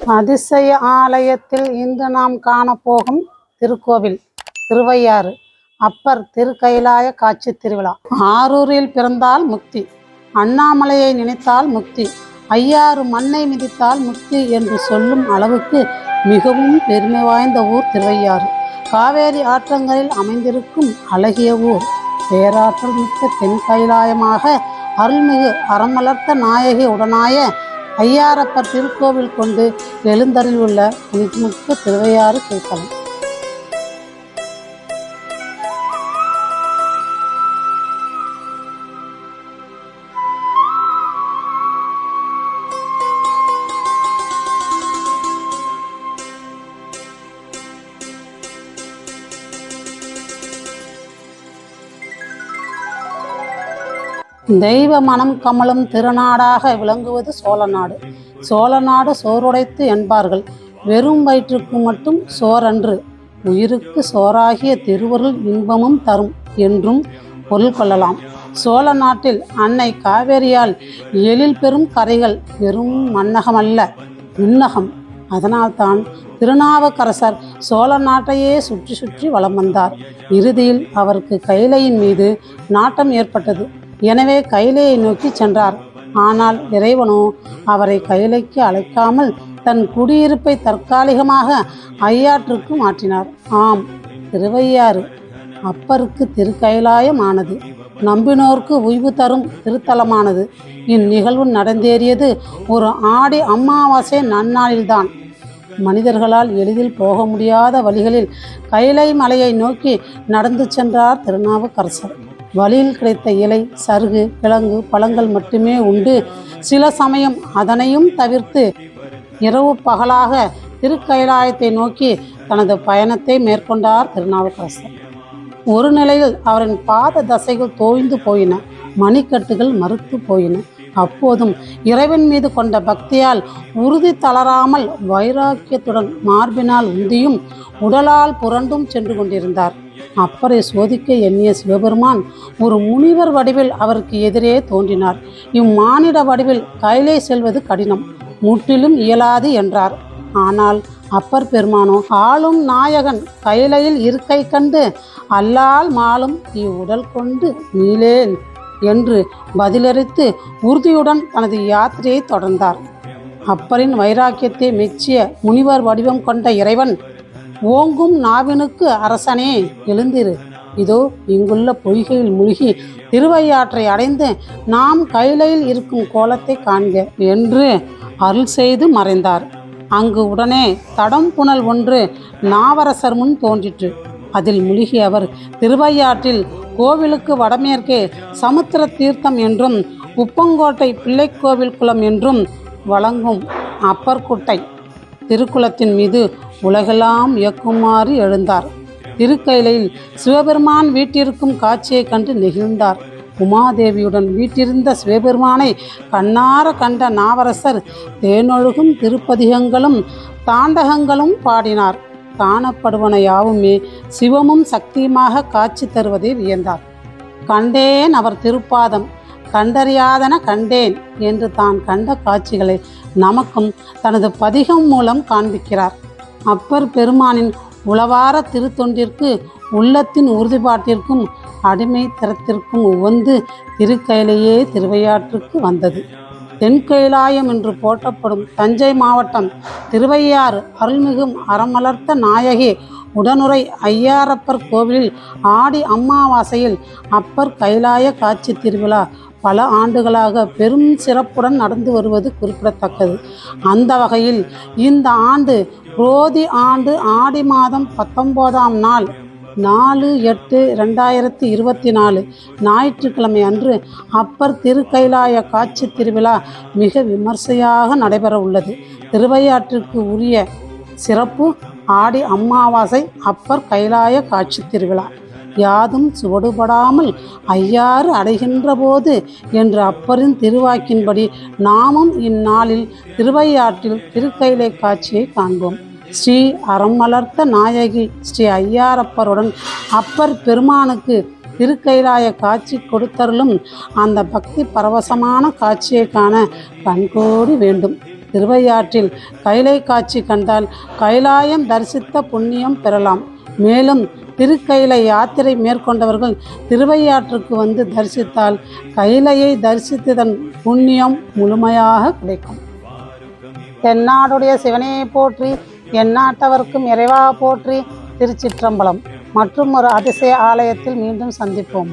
அதிசய ஆலயத்தில் இன்று நாம் காணப்போகும் திருக்கோவில் திருவையாறு அப்பர் திருக்கைலாய காட்சி திருவிழா. ஆரூரில் பிறந்தால் முக்தி அண்ணாமலையை நினைத்தால் முக்தி ஐயாறு மண்ணை மிதித்தால் முக்தி என்று சொல்லும் அளவுக்கு மிகவும் பெருமை வாய்ந்த ஊர் திருவையாறு. காவேரி ஆற்றங்களில் அமைந்திருக்கும் அழகிய ஊர். பேராற்றல் மிக்க தென் கைலாயமாக அருள்மிகு அறமலர்த்த நாயகி உடனாய ஐயாரப்பர் திருக்கோவில் கொண்டு எழுந்தரில் உள்ள புனிதமிக்க திருவையாறு திருத்தலம். தெய்வ மனம் கமலும் திருநாடாக விளங்குவது சோழநாடு. சோழநாடு சோறுடைத்து என்பார்கள். வெறும் வயிற்றுக்கு மட்டும் சோறன்று உயிருக்கு சோறாகிய திருவருள் இன்பமும் தரும் என்றும் பொருள் கொள்ளலாம். சோழ நாட்டில் அன்னை காவேரியால் எழில் பெறும் கரைகள் வெறும் மன்னகமல்ல விண்ணகம். அதனால்தான் திருநாவுக்கரசர் சோழ நாட்டையே சுற்றி சுற்றி வலம் வந்தார். இறுதியில் அவருக்கு கைலையின் மீது நாட்டம் ஏற்பட்டது. எனவே கைலையை நோக்கி சென்றார். ஆனால் இறைவனோ அவரை கைலைக்கு அழைக்காமல் தன் குடியிருப்பை தற்காலிகமாக ஐயாற்றுக்கு மாற்றினார். ஆம் திருவையாறு அப்பருக்கு திருக்கைலாயமானது நம்பினோர்க்கு உய்வு தரும் திருத்தலமானது. இந்நிகழ்வு நடந்தேறியது ஒரு ஆடி அமாவாசை நன்னாளில்தான். மனிதர்களால் எளிதில் போக முடியாத வழிகளில் கைலை மலையை நோக்கி நடந்து சென்றார் திருநாவுக்கரசர். வழியில் கிடைத்த இலை சருகு கிழங்கு பழங்கள் மட்டுமே உண்டு. சில சமயம் அதனையும் தவிர்த்து இரவு பகலாக திருக்கைலாயத்தை நோக்கி தனது பயணத்தை மேற்கொண்டார் திருநாவுக்கரசர். ஒரு நிலையில் அவரின் பாத தசைகள் தோய்ந்து போயின மணிக்கட்டுகள் மறுத்து போயின. அப்போதும் இறைவன் மீது கொண்ட பக்தியால் உறுதி தளராமல் வைராக்கியத்துடன் மார்பினால் உந்தியும் உடலால் புரண்டும் சென்று கொண்டிருந்தார். அப்பரை சோதிக்க எண்ணிய சிவபெருமான் ஒரு முனிவர் வடிவில் அவருக்கு எதிரே தோன்றினார். இம்மானிட வடிவில் கையிலே செல்வது கடினம். முற்றிலும் இயலாது என்றார். ஆனால் அப்பர் பெருமானோ ஆளும் நாயகன் கைலையில் இருக்கை கண்டு அல்லால் மாலும் இவ்வுடல் கொண்டு நீளேன் என்று பதிலளித்து உறுதியுடன் தனது யாத்திரையை தொடர்ந்தார். அப்பரின் வைராக்கியத்தை மெச்சிய முனிவர் வடிவம் கொண்ட இறைவன் ஓங்கும் நாவினுக்கு அரசனே எழுந்திரு. இதோ இங்குள்ள பொய்கையில் மூழ்கி திருவையாற்றை அடைந்து நாம் கைலையில் இருக்கும் கோலத்தை காண்க என்று அருள் செய்து மறைந்தார். அங்கு உடனே தடம் புனல் ஒன்று நாவரசர் முன் தோன்றிற்று. அதில் முழுகிய அவர் திருவையாற்றில் கோவிலுக்கு வடமேற்கே சமுத்திர தீர்த்தம் என்றும் உப்பங்கோட்டை பிள்ளைக்கோவில் குளம் என்றும் வழங்கும் அப்பர்குட்டை திருக்குளத்தின் மீது உலகெல்லாம் இயக்குமாறு எழுந்தார். திருக்கைலையில் சிவபெருமான் வீட்டிற்கும் காட்சியைக் கண்டு நெகிழ்ந்தார். உமாதேவியுடன் வீட்டிருந்த சிவபெருமானை கண்ணார கண்ட நாவரசர் தேனொழுகும் திருப்பதிகங்களும் தாண்டகங்களும் பாடினார். காணப்படுவன யாவுமே சிவமும் சக்தியுமாக காட்சி தருவதை வியந்தார். கண்டேன் அவர் திருப்பாதம் கண்டறியாதன கண்டேன் என்று தான் கண்ட காட்சிகளை நமக்கும் தனது பதிகம் மூலம் காண்பிக்கிறார். அப்பர் பெருமானின் உளவார திருத்தொண்டிற்கு உள்ளத்தின் உறுதிப்பாட்டிற்கும் அடிமை தரத்திற்கும் உவந்து திருக்கையிலேயே திருவையாற்றுக்கு வந்தது. தென்கைலாயம் என்று போற்றப்படும் தஞ்சை மாவட்டம் திருவையாறு அருள்மிகும் அறமலர்த்த நாயகி உடனுரை ஐயாரப்பர் கோவிலில் ஆடி அம்மாவாசையில் அப்பர் கைலாய காட்சி திருவிழா பல ஆண்டுகளாக பெரும் சிறப்புடன் நடந்து வருவது குறிப்பிடத்தக்கது. அந்த வகையில் இந்த ஆண்டு ரோதி ஆண்டு ஆடி மாதம் பத்தொம்போதாம் நாள் நாலு எட்டு ரெண்டாயிரத்தி இருபத்தி நாலு ஞாயிற்றுக்கிழமை அன்று அப்பர் திருக்கைலாய காட்சி திருவிழா மிக விமர்சையாக நடைபெற உள்ளது. திருவையாற்றுக்கு உரிய சிறப்பு ஆடி அமாவாசை அப்பர் கைலாய காட்சி திருவிழா. யாதும் சுவடுபடாமல் ஐயாறு அடைகின்ற போது என்று அப்பரின் திருவாக்கின்படி நாமும் இந்நாளில் திருவையாற்றில் திருக்கைலை காட்சியை காண்போம். ஸ்ரீ அறமலர்த்த நாயகி ஸ்ரீ ஐயாரப்பருடன் அப்பர் பெருமானுக்கு திருக்கைலாய காட்சி கொடுத்தருளும் அந்த பக்தி பரவசமான காட்சியை காண கண்கோடி வேண்டும். திருவையாற்றில் கைலை காட்சி கண்டால் கைலாயம் தரிசித்த புண்ணியம் பெறலாம். மேலும் திருக்கைலை யாத்திரை மேற்கொண்டவர்கள் திருவையாற்றுக்கு வந்து தரிசித்தால் கைலையை தரிசித்ததன் புண்ணியம் முழுமையாக கிடைக்கும். தென்னாடுடைய சிவனையை போற்றி எந்நாட்டவர்க்கும் இறைவா போற்றி திருச்சிற்றம்பலம். மற்றும் ஒரு அதிசய ஆலயத்தில் மீண்டும் சந்திப்போம்.